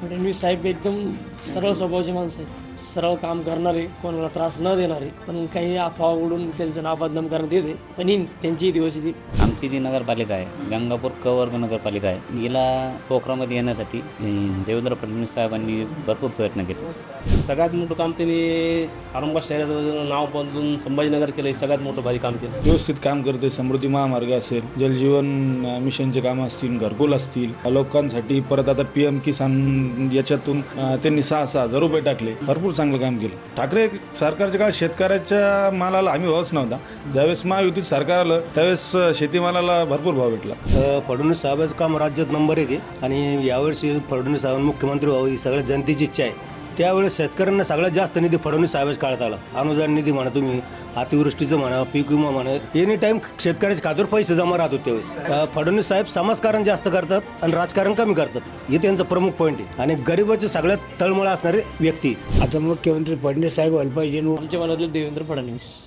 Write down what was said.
फडणवीस साहेब एकदम सरळ स्वभावाचे माणसं आहेत. सरळ काम करणारे कोणाला त्रास न देणारे पण काही अफवा उडून त्यांचं नाव बदनाम करण्यात येते. पण येईन त्यांची दिवस येतील. आमची जी नगरपालिका आहे गंगापूर कवर्ग नगरपालिका आहे हिला पोखरामध्ये येण्यासाठी देवेंद्र फडणवीस साहेबांनी भरपूर प्रयत्न केले. सगळ्यात मोठं काम त्यांनी औरंगाबाद शहराचं नाव बदलून संभाजीनगर केलं हे सगळ्यात मोठं भारी काम केलं. व्यवस्थित काम करते समृद्धी महामार्ग असेल जलजीवन मिशनचे कामं असतील घरकुल असतील लोकांसाठी परत आता पी एम किसान याच्यातून त्यांनी सहा सहा हजार रुपये टाकले. भरपूर भरपूर चांगलं काम केलं. ठाकरे सरकारच्या काळात शेतकऱ्याच्या मालाला आम्ही भावच नव्हता. ज्यावेळेस महायुतीत सरकार आलं त्यावेळेस शेतीमालाला भरपूर भाव भेटला. फडणवीस साहेबांचं काम राज्यात नंबर एक आहे. आणि यावर्षी फडणवीस साहेब मुख्यमंत्री व्हावं ही सगळ्या जनतेची इच्छा आहे. त्यावेळेस शेतकऱ्यांना सगळ्यात जास्त निधी फडणवीस साहेबाच्या काळात आला. अनुदान निधी म्हणा तुम्ही अतिवृष्टीचं म्हणा पीक विमा म्हणा एनी टाइम शेतकऱ्याच्या खात्यावर पैसे जमा राहत होते त्यावेळेस. फडणवीस साहेब समाजकारण जास्त करतात आणि राजकारण कमी करतात. हे त्यांचं प्रमुख पॉईंट आहे. आणि गरिबाचे सगळ्यात तळमळ असणारे व्यक्ती. आता मुख्यमंत्री फडणवीस साहेब व्हायला पाहिजे आमच्या मनातील देवेंद्र फडणवीस.